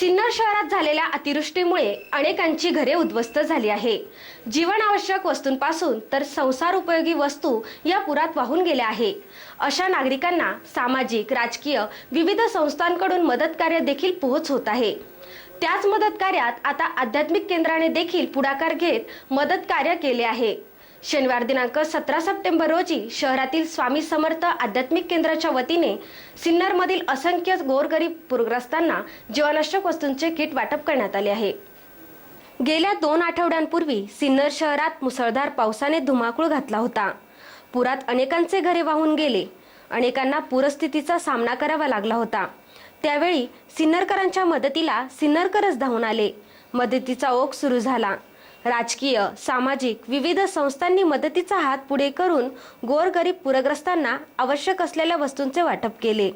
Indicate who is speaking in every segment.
Speaker 1: सिन्नर शहरात झालेल्या अतिवृष्टीमुळे अनेकांची घरे उद्ध्वस्त झाली आहे. जीवनावश्यक वस्तूंपासून तर संसार उपयोगी वस्तू या पुरात वाहून गेल्या आहे. अशा नागरिकांना सामाजिक राजकीय विविध संस्थांकडून मदत कार्य देखील पोहोच होत आहे. त्याच मदत कार्यात आता आध्यात्मिक केंद्राने देखील पुढाकार घेत मदत कार्य केले आहे. शनिवार दिनांक सतरा सप्टेंबर रोजी शहरातील स्वामी समर्थ आध्यात्मिक केंद्राच्या वतीने सिन्नरमधील असंख्य गोरगरीब पूरग्रस्तांना जीवनावश्यक वस्तूंचे किट वाटप करण्यात आले आहे. गेल्या दोन आठवड्यांपूर्वी सिन्नर शहरात मुसळधार पावसाने धुमाकूळ घातला होता. पुरात अनेकांचे घरे वाहून गेले. अनेकांना पूरस्थितीचा सामना करावा लागला होता. त्यावेळी सिन्नरकरांच्या मदतीला सिन्नरकरच धावून आले. मदतीचा ओघ सुरू झाला. राजकीय सामाजिक विविध संस्थांनी मदतीचा हात पुढे करून गोरगरीब पूरग्रस्तांना आवश्यक असलेल्या वस्तूंचे वाटप केले.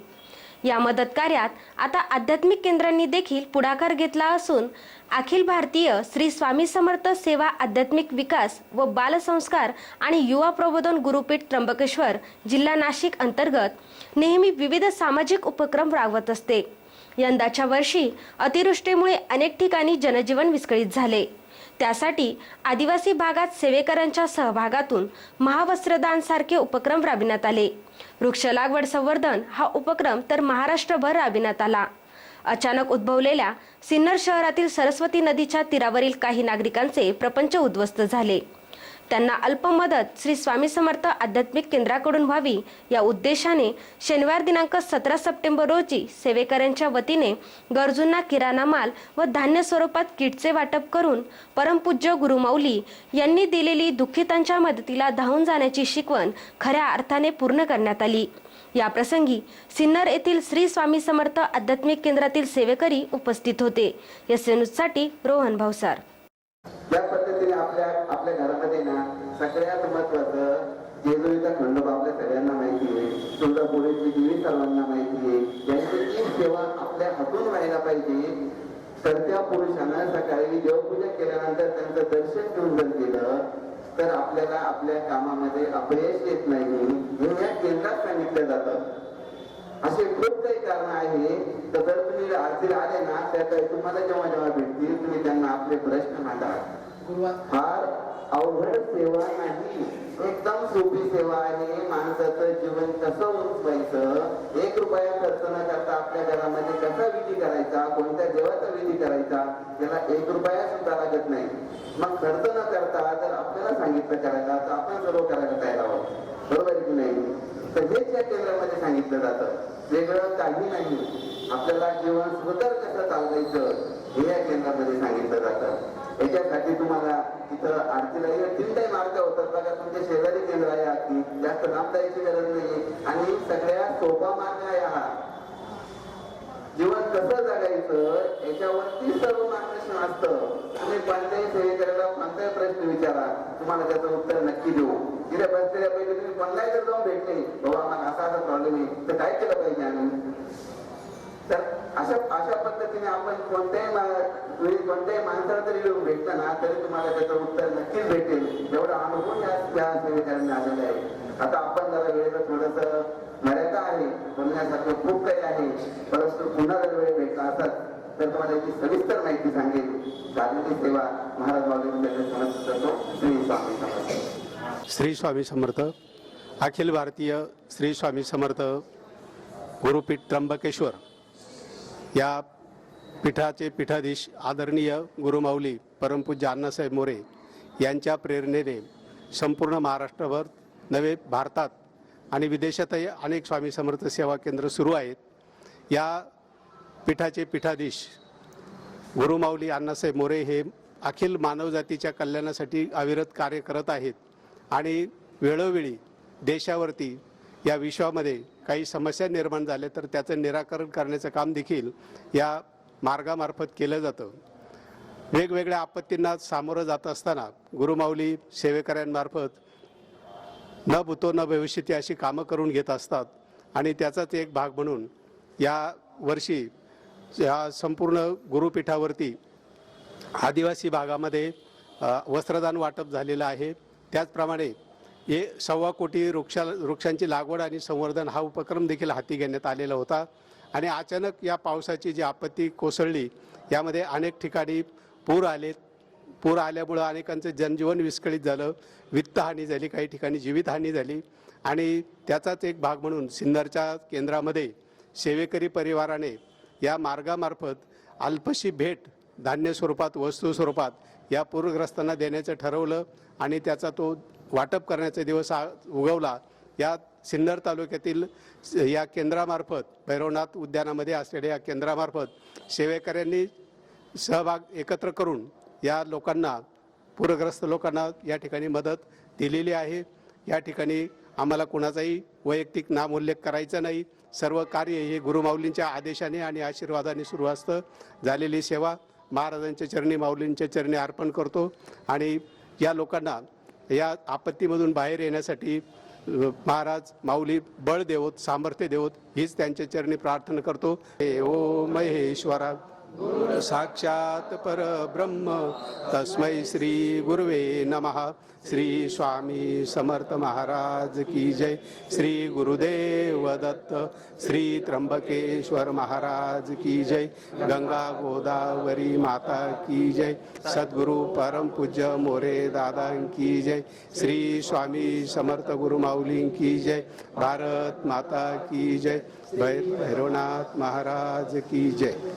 Speaker 1: या मदत कार्यात आता आध्यात्मिक केंद्रांनी देखील पुढाकार घेतला असून अखिल भारतीय श्री स्वामी समर्थ सेवा आध्यात्मिक विकास व बालसंस्कार आणि युवा प्रबोधन गुरुपीठ त्र्यंबकेश्वर जिल्हा नाशिक अंतर्गत नेहमी विविध सामाजिक उपक्रम राबवत असते. यंदाच्या वर्षी अतिवृष्टीमुळे अनेक ठिकाणी जनजीवन विस्कळीत झाले. त्यासाठी आदिवासी भागात सेवेकरांच्या सहभागातून महावस्त्रदान सारखे उपक्रम राबविण्यात आले. वृक्ष लागवड संवर्धन हा उपक्रम तर महाराष्ट्रभर राबविण्यात आला. अचानक उद्भवलेल्या सिन्नर शहरातील सरस्वती नदीच्या तीरावरील काही नागरिकांचे प्रपंच उद्ध्वस्त झाले. त्यांना अल्प मदत श्री स्वामी समर्थ आध्यात्मिक केंद्राकडून व्हावी या उद्देशाने शनिवार दिनांक सतरा सप्टेंबर रोजी सेवेकऱ्यांच्या वतीने गरजूंना किराणा माल व धान्य स्वरूपात किटचे वाटप करून परमपूज्य गुरुमाऊली यांनी दिलेली दुःखितांच्या मदतीला धावून जाण्याची शिकवण खऱ्या अर्थाने पूर्ण करण्यात आली. या प्रसंगी सिन्नर येथील श्री स्वामी समर्थ आध्यात्मिक केंद्रातील सेवेकरी उपस्थित होते. या साठी रोहन भावसार
Speaker 2: आपल्या आपल्या घरामध्ये ना सगळ्यात महत्वाचं जेजुरीचा खंडोबा आपल्या सगळ्यांना माहिती आहे. तुळजापुरीची देवी सर्वांना माहिती आहे. यांची ती सेवा आपल्या हातून व्हायला पाहिजे. तर त्या पुरुषांना सकाळी देवपूजा केल्यानंतर त्यांचं दर्शन घेऊन जर केलं तर आपल्याला आपल्या कामामध्ये अपयश येत नाही. हे या केंद्रात सांगितलं जातं. असे खूप काही कारण आहे. तर जर तुम्ही आरतीला आले ना त्या तुम्हाला जेव्हा जेव्हा भेटतील तुम्ही त्यांना आपले प्रश्न मांडा. फार अवघड सेवा नाही. एकदम सोपी सेवा आहे. माणसाचं जीवन कसं उंचवायचं एक रुपया खर्च न करता आपल्या घरामध्ये कसा विधी करायचा? कोणत्या देवाचा विधी करायचा? त्याला एक रुपया सुद्धा लागत नाही. मग खर्च न करता जर आपल्याला सांगितलं करायला तर आपण सर्व करायला तयार आहोत बरोबर की नाही? तर हेच या केंद्रामध्ये सांगितलं जातं. वेगळं काही नाही. आपल्याला जीवन सुंदर कसं चालवायचं हे या केंद्रामध्ये सांगितलं जातं. याच्यासाठी तुम्हाला तिथं आरतीला तीन टाईम आरत्या होतात बघा तुमच्या शेजारी केंद्र आहे आरती. जास्त लांब जायची गरज नाही आणि सगळ्यात सोपा मार्ग आहे हा. जीवन कसं जगायचं याच्यावरती सर्व मार्गदर्शन असतं. तुम्ही कोणत्याही सेवेकऱ्याला कोणताही प्रश्न विचारा. तुम्हाला त्याचं उत्तर नक्की देऊ. तिथे बसलेल्यापैकी तुम्ही कोणलाही जर जाऊन भेटले. बाबा मला असा असा प्रॉब्लेम आहे. तर काय केलं पाहिजे आम्ही? तर अशा अशा पद्धतीने आपण कोणत्याही मा- तुम्ही कोणत्याही माणसाला जरी येऊन भेटलं ना तरी तुम्हाला त्याचं उत्तर नक्कीच भेटेल. एवढा अनुभव या त्या सेवेकऱ्यांना आलेला आहे. आता आपण जरा वेळेचं थोडस मर्यादा आहे बोलण्यासारखं खूप काही आहे. परंतु पुन्हा जर वेळ भेटला असत तर तुम्हाला याची सविस्तर माहिती सांगेल धार्मिक सेवा महाराज बाबी करतो. श्री स्वामी समर्थ.
Speaker 3: श्री स्वामी समर्थ. अखिल भारतीय श्री स्वामी समर्थ गुरुपीठ त्र्यंबकेश्वर. या पीठाचे पीठाधीश आदरणीय गुरुमाऊली परमपूज्य अण्णासाहेब मोरे यांच्या प्रेरणेने संपूर्ण महाराष्ट्रभर नवे भारतात आणि विदेशातही अनेक स्वामी समर्थ सेवा केंद्र सुरू आहेत. या पीठाचे पीठाधीश गुरुमाऊली अण्णासाहेब मोरे हे अखिल मानवजातीच्या कल्याणासाठी अविरत कार्य करत आहेत आणि वेळोवेळी देशावरती या विश्वामध्ये काही समस्या निर्माण झाल्या तर त्याचं निराकरण करण्याचं काम देखील या मार्गामार्फत केलं जातं. वेगवेगळ्या आपत्तींना सामोरं जात असताना गुरुमाऊली सेवेकऱ्यांमार्फत न भूतो न भविष्यती अशी कामं करून घेत असतात आणि त्याचाच एक भाग म्हणून या वर्षी या संपूर्ण गुरुपीठावरती आदिवासी भागामध्ये वस्त्रदान वाटप झालेलं आहे. त्याचप्रमाणे हे सव्वा कोटी वृक्षा वृक्षांची लागवड आणि संवर्धन हा उपक्रम देखील हाती घेण्यात आलेला होता. आणि अचानक या पावसाची जी आपत्ती कोसळली यामध्ये अनेक ठिकाणी पूर आले. पूर आल्यामुळं अनेकांचं जनजीवन विस्कळीत झालं. वित्तहानी झाली काही ठिकाणी जीवितहानी झाली. आणि त्याचाच एक भाग म्हणून सिन्नरच्या केंद्रामध्ये सेवेकरी परिवाराने या मार्गामार्फत अल्पशी भेट धान्य स्वरूपात वस्तू स्वरूपात या पूरग्रस्तांना देण्याचं ठरवलं. आणि त्याचा तो वाटप करण्याचा दिवस आ- उगवला. या सिन्नर तालुक्यातील या केंद्रामार्फत भैरवनाथ उद्यानामध्ये असलेल्या या केंद्रामार्फत सेवेकऱ्यांनी सहभाग एकत्र करून या लोकांना पूरग्रस्त लोकांना या ठिकाणी मदत दिलेली आहे. या ठिकाणी आम्हाला कुणाचाही वैयक्तिक नामोल्लेख करायचा नाही. सर्व कार्य हे गुरुमाऊलींच्या आदेशाने आणि आशीर्वादाने सुरू असतं. झालेली सेवा महाराजांच्या चरणी माऊलींच्या चरणी अर्पण करतो. आणि या लोकांना या आपत्तीमधून बाहेर येण्यासाठी महाराज माऊली बळ देवोत सामर्थ्य देवोत हीच त्यांच्या चरणी प्रार्थना करतो. हे ओ महेश्वरा. साक्षात परब्रह्म। तस्मै श्री गुरुवे नमः। श्री स्वामी समर्थ महाराज की जय। श्री गुरुदेव दत्त। श्री त्र्यंबकेश्वर महाराज की जय। गंगा गोदावरी माता की जय। सद्गुरु परम पूज्य मोरे दादा की जय। श्री स्वामी समर्थ गुरु माऊली की जय। भारत माता की जय। भैरवनाथ महाराज की जय।